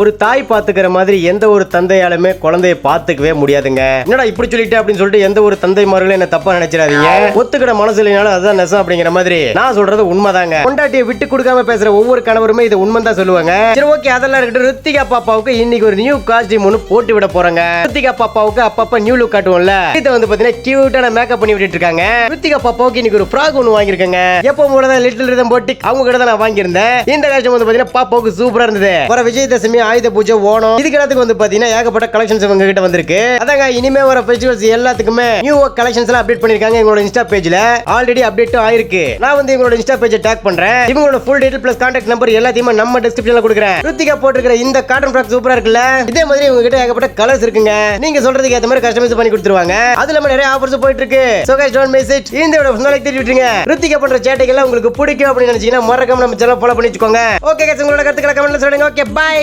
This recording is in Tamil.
ஒரு தாய் பாத்துக்கிற மாதிரி எந்த ஒரு தந்தையாலுமே குழந்தைய பாத்துக்கவே முடியாதுங்க. என்னடா இப்படி சொல்லிட்டு அப்படின்னு சொல்லிட்டு எந்த ஒரு தந்தைமார்களும் என்ன தப்பா நினைச்சிடாதீங்க. ஒத்துக்கிட மனசு இல்லைனாலும் அதுதான் நெசம் அப்படிங்கிற மாதிரி. நான் சொல்றது உண்மைதாங்க. கொண்டாட்டியை விட்டு கொடுக்காம பேசுற ஒவ்வொரு கணவருமே இது உண்மை தான் சொல்லுவாங்க. சரி ஓகே அதெல்லாம் இருக்கட்டும். ரித்திகா பாப்பாவுக்கு இன்னைக்கு ஒரு நியூ காஸ்டியூம் ஒன்று போட்டு விட போறாங்க. ரித்திகா பாப்பாவுக்கு அப்பப்ப நியூ லுக் காட்டுவோம்ல. இதை வந்து பாத்தீங்கன்னா கியூட்டான மேக்கப் பண்ணி விட்டுட்டு இருக்காங்க. ரித்திகா பாப்பாவுக்கு இன்னைக்கு ஒரு ஃப்ராக் ஒன்று வாங்கியிருக்காங்க. எப்போ கூட தான் லிட்டில் ரிதம் போட்டி அவங்க கிட்ட தான் நான் வாங்கியிருந்தேன். இந்த காஸ்டியூம் வந்து பாத்தீங்கன்னா பாப்பாவுக்கு சூப்பரா இருந்தது. வர விஜயதசமி ஆயுத பூஜை ஓணம். இதுக்கு எல்லாத்துக்கும் வந்து பாத்தீங்கன்னா ஏகப்பட்ட கலெக்ஷன்ஸ் இவங்க கிட்ட வந்திருக்கு. அதாங்க இனிமே வர ஃபெஸ்டிவல்ஸ் எல்லாத்துக்குமே நியூ கலெக்ஷன்ஸ் எல்லாம் அப்டேட் பண்ணிருக்காங்க எங்களோட இன்ஸ்டா பேஜ்ல ஆல்ரெடி அப்டேட்டும் ஆயிருக்கு. நான் வந்து எங்களோட இன்ஸ்டா பேஜை டேக் பண்றேன். இவங்களோட full detail plus contact number எல்லாத்தையுமே நம்ம டிஸ்கிரிப்ஷன்ல கொடுக்குறேன். ருத்திகா போட்டிருக்கிற இந்த காட்டன் ஃபிராக் சூப்பரா இருக்குல்ல இதே மாதிரி உங்க கிட்ட ஏகப்பட்ட கலர்ஸ் இருக்குங்க. நீங்க சொல்றதுக்கு ஏத்த மாதிரி கஸ்டமைஸ் பண்ணி கொடுத்துருவாங்க. அதுல நம்ம நிறைய ஆஃபர்ஸ் போயிட்டு இருக்கு. So guys don't miss it இந்த வீடியோ நாளைக்கு திருப்பி விட்டுருங்க ருத்திகா பண்ற சேட்டைகள் உங்களுக்கு பிடிக்கும் அப்படின்னு நினைச்சீங்கன்னா மறக்காம நம்ம சேனல் ஃபாலோ பண்ணி வச்சுக்கோங்க. ஓகே கைஸ் உங்களோட கருத்துக்களை கமெண்ட்ல சொல்லுங்க. Okay bye